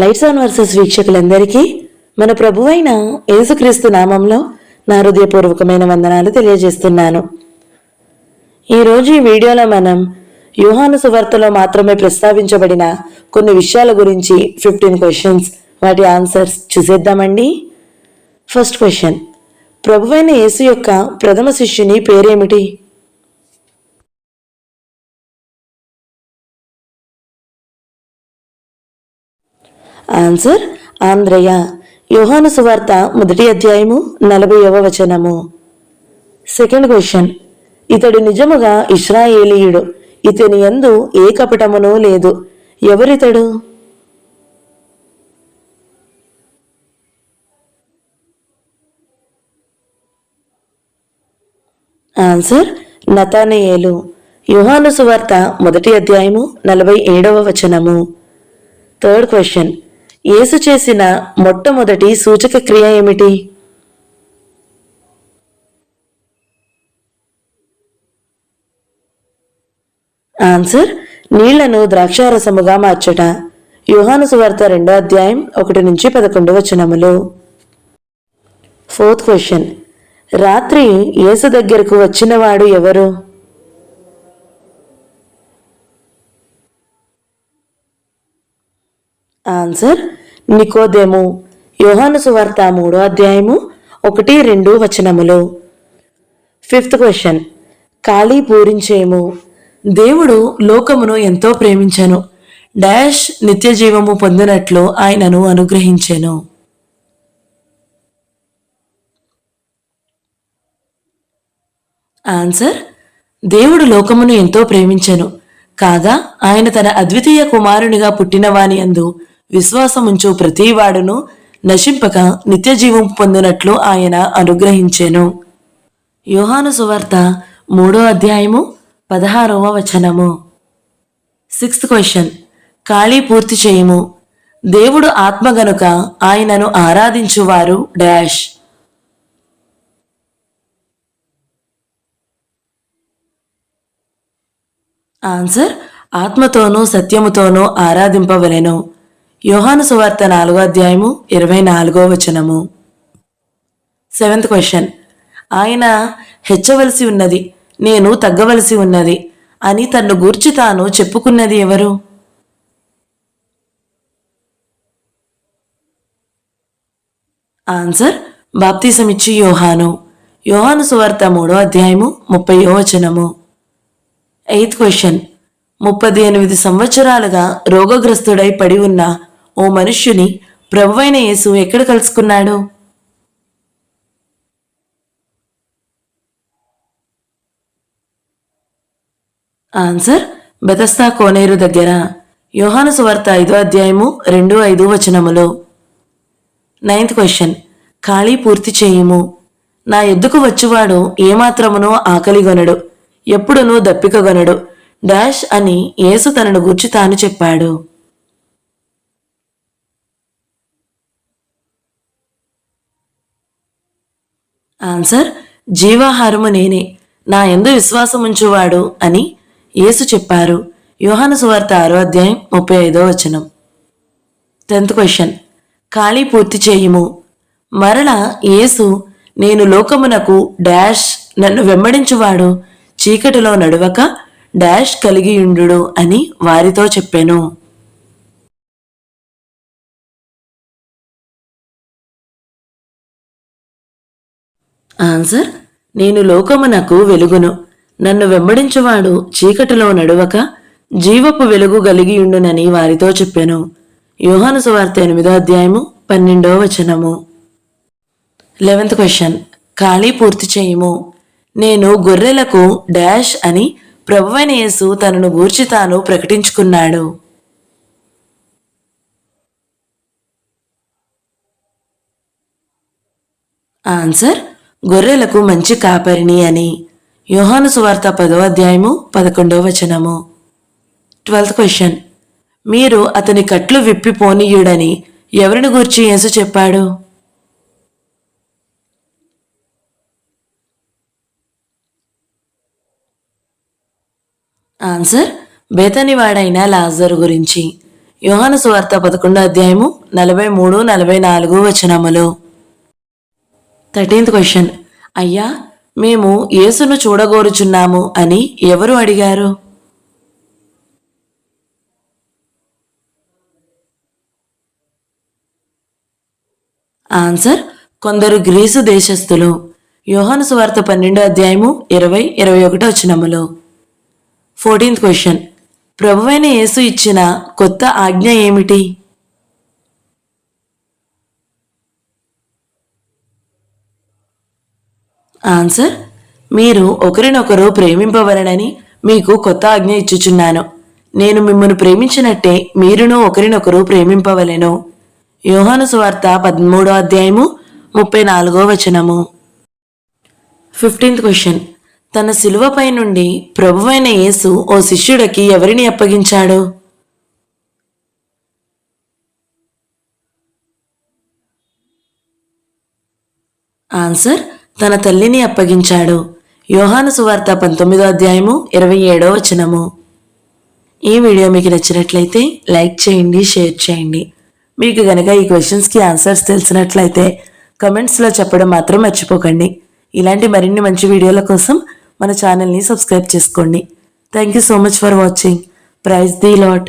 Lights on versus వీక్షకులందరికీ మన ప్రభువైన యేసుక్రీస్తు నామంలో నా హృదయపూర్వకమైన వందనాలు తెలియజేస్తున్నాను. ఈరోజు ఈ వీడియోలో మనం యూహాను సువార్తలో మాత్రమే ప్రస్తావించబడిన కొన్ని విషయాల గురించి ఫిఫ్టీన్ క్వశ్చన్స్ వాటి ఆన్సర్స్ చూసేద్దామండి. ఫస్ట్ క్వశ్చన్ ప్రభువైన యేసు యొక్క ప్రథమ శిష్యుని పేరేమిటి? ఆన్సర్ ఆంధ్రయ యోహాను సువార్త మొదటి అధ్యాయము నలభైవ వచనము. సెకండ్ క్వశ్చన్ ఇతడు నిజముగా ఇస్రాయేలీయుడు ఇతని ఎందు ఏ కపటమును లేదు. ఎవరితడు? ఆన్సర్ నతానయేలు యోహాను సువార్త మొదటి అధ్యాయము నలభై ఏడవ వచనము. థర్డ్ క్వశ్చన్ యేసు చేసిన మొట్టమొదటి సూచక క్రియ ఏమిటి? ఆన్సర్ నీళ్ళను ద్రాక్షారసముగా మార్చట. యోహాను సువార్త రెండో అధ్యాయం ఒకటి నుంచి పదకొండు వచనములు. ఫోర్త్ క్వశ్చన్ రాత్రి యేసు దగ్గరకు వచ్చినవాడు ఎవరు? ఆన్సర్ నికోదేము యోహాను సువార్త మూడో అధ్యాయము ఒకటి రెండు వచనములు. ఫిఫ్త్ క్వశ్చన్ ఖాళీ పూరించేము. దేవుడు లోకమును ఎంతో ప్రేమించెను. డాష్ నిత్య జీవము పొందినట్లు ఆయనను అనుగ్రహించెను. ఆన్సర్ దేవుడు లోకమును ఎంతో ప్రేమించెను. కాగా ఆయన తన అద్వితీయ కుమారునిగా పుట్టినవాని అందు విశ్వాసముంచు ప్రతివాడును నశింపక నిత్యజీవం పొందినట్లు ఆయన అనుగ్రహించెను. యోహాను సువార్త మూడో అధ్యాయము పదహారవ వచనము. సిక్స్త్ క్వశ్చన్ ఖాళీ పూర్తి చేయము. దేవుడు ఆత్మ గనుక ఆయనను ఆరాధించువారు డాష్. ఆన్సర్ ఆత్మతోనూ సత్యముతోనూ ఆరాధింపవలెను. యోహాను సువార్త నాలుగో అధ్యాయము ఇరవై నాలుగో వచనము. Seventh question. ఆయన హెచ్చవలసి ఉన్నది నేను తగ్గవలసి ఉన్నది అని తన్ను గూర్చి తాను చెప్పుకున్నది ఎవరు? ఆన్సర్ బాప్తీసమిచ్చి యోహాను. యోహాను సువార్త మూడో అధ్యాయము ముప్పయో వచనము. Eighth question. ముప్పది ఎనిమిది సంవత్సరాలుగా రోగగ్రస్తుడై పడి ఉన్న ఓ మనుష్యుని ప్రభువైన యేసు ఎక్కడ కలుసుకున్నాడు? ఆన్సర్ బెతస్తా కోనేరు దగ్గర. యోహాను సువార్త ఐదో అధ్యాయము రెండు ఐదు వచనములు. నైన్త్ క్వశ్చన్ ఖాళీ పూర్తి చేయుము. నా ఎద్దుకు వచ్చువాడు ఏమాత్రమునో ఆకలిగొనడు ఎప్పుడునూ దప్పికగొనడు డాష్ అని యేసు తనను గుర్చి తాను చెప్పాడు. ఆన్సర్ జీవాహారము నేనే. నా ఎందు విశ్వాసముంచువాడు అని యేసు చెప్పారు. యోహాను సువార్త ఆరో అధ్యాయం ముప్పై ఐదో వచనం. Tenth question. ఖాళీ పూర్తి చేయుము. మరణ యేసు నేను లోకమునకు డాష్ నన్ను వెంబడించువాడు. చీకటిలో నడువక డాష్ కలిగియుండు అని వారితో చెప్పాను. ఆన్సర్ నేను లోకమునకు వెలుగును. నన్ను వెంబడించువాడు చీకటిలో నడువక జీవపు వెలుగు కలిగియుండునని వారితో చెప్పాను. యోహాను సువార్త ఎనిమిదో అధ్యాయము పన్నెండో వచనము. Eleventh question. ఖాళీ పూర్తి చేయము. నేను గొర్రెలకు డాష్ అని ప్రభువైన యేసు తనను గూర్చి తాను ప్రకటించుకున్నాడు. ఆన్సర్ గొర్రెలకు మంచి కాపరిని అని యోహాను సువార్త పదో అధ్యాయము పదకొండవ వచనము. ట్వెల్త్ క్వశ్చన్ మీరు అతని కట్లు విప్పి పోనీయుడని ఎవరిని గూర్చి యేసు చెప్పాడు? ఆన్సర్ బేతనివాడైన లాజరు గురించి. యోహాను సువార్త పదకొండో అధ్యాయము నలభై మూడు నలభై నాలుగు వచనములు. Thirteenth question. అయ్యా మేము యేసును చూడగోరుచున్నాము అని ఎవరు అడిగారు? ఆన్సర్ కొందరు గ్రీసు దేశస్థులు. యోహాను సువార్త పన్నెండో అధ్యాయము ఇరవై ఇరవై ఒకటో వచ్చినములు ఫోర్టీన్త్ క్వశ్చన్ ప్రభువైన యేసు ఇచ్చిన కొత్త ఆజ్ఞ ఏమిటి? ఆన్సర్ మీరు ఒకరినొకరు ప్రేమింపవలనని మీకు కొత్త ఆజ్ఞ ఇచ్చుచున్నాను. నేను మిమ్మల్ని ప్రేమించినట్టే మీరును ఒకరినొకరు ప్రేమింపవలెను. యోహాను సువార్త పదమూడో అధ్యాయము ముప్పై నాలుగో వచనము. ఫిఫ్టీన్త్ క్వశ్చన్ తన శిలువపై నుండి ప్రభువైన యేసు ఓ శిష్యుడికి ఎవరిని అప్పగించాడు? ఆన్సర్ తన తల్లిని అప్పగించాడు. యోహాను సువార్త పంతొమ్మిదో అధ్యాయము ఇరవై ఏడో వచనము. ఈ వీడియో మీకు నచ్చినట్లయితే లైక్ చేయండి షేర్ చేయండి. మీకు గనక ఈ క్వశ్చన్స్కి ఆన్సర్స్ తెలిసినట్లయితే కమెంట్స్లో చెప్పడం మాత్రం మర్చిపోకండి. ఇలాంటి మరిన్ని మంచి వీడియోల కోసం మన ఛానల్ని సబ్స్క్రైబ్ చేసుకోండి. Thank you so much for watching praise the Lord